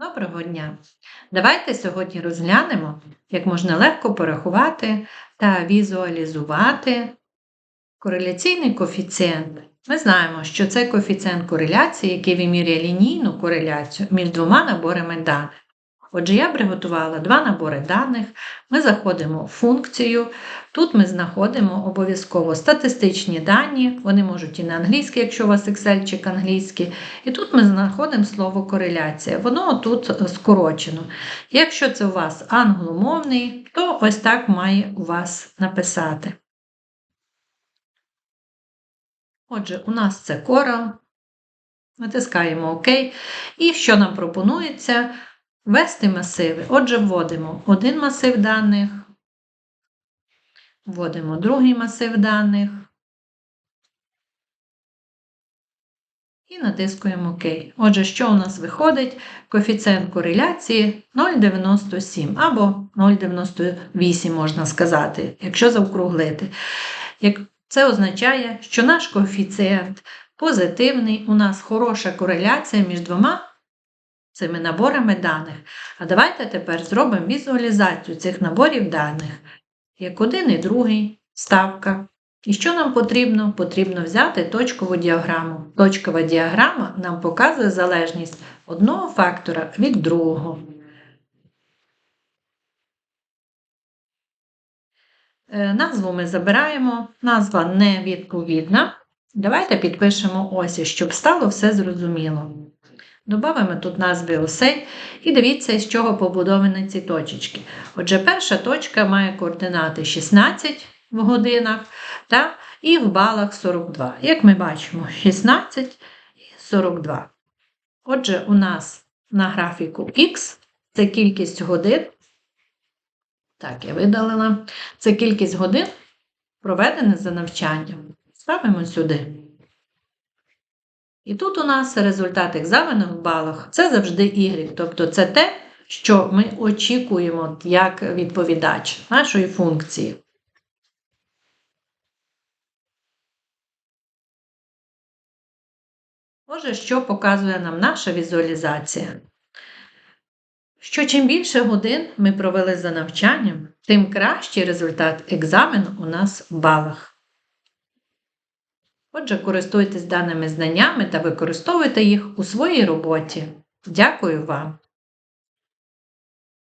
Доброго дня! Давайте сьогодні розглянемо, як можна легко порахувати та візуалізувати кореляційний коефіцієнт. Ми знаємо, що це коефіцієнт кореляції, який вимірює лінійну кореляцію між двома наборами даних. Отже, я приготувала два набори даних. Ми заходимо в функцію. Тут ми знаходимо обов'язково статистичні дані, вони можуть і на англійській, якщо у вас Excel англійський. І тут ми знаходимо слово кореляція. Воно тут скорочено. Якщо це у вас англомовний, то ось так має у вас написати. Отже, у нас це Coral. Натискаємо ОК. І що нам пропонується? Ввести масиви. Отже, вводимо один масив даних, вводимо другий масив даних і натискуємо ОК. Отже, що у нас виходить? Коефіцієнт кореляції 0,97 або 0,98, можна сказати, якщо заокруглити. Це означає, що наш коефіцієнт позитивний, у нас хороша кореляція між двома цими наборами даних. А давайте тепер зробимо візуалізацію цих наборів даних. Як один і другий, ставка. І що нам потрібно? Потрібно взяти точкову діаграму. Точкова діаграма нам показує залежність одного фактора від другого. Е, назву ми забираємо, назва невідповідна. Давайте підпишемо осі, щоб стало все зрозуміло. Добавимо тут назви осей і дивіться, з чого побудовані ці точечки. Отже, перша точка має координати 16 в годинах та, і в балах 42. Як ми бачимо, 16 і 42. Отже, у нас на графіку Х це кількість годин. Так, я видалила. Це кількість годин, проведених за навчанням. Ставимо сюди. І тут у нас результат екзамену в балах це завжди Y, тобто це те, що ми очікуємо як відповідач нашої функції. Отже, що показує нам наша візуалізація? Що чим більше годин ми провели за навчанням, тим кращий результат екзамену у нас в балах. Отже, користуйтесь даними знаннями та використовуйте їх у своїй роботі. Дякую вам!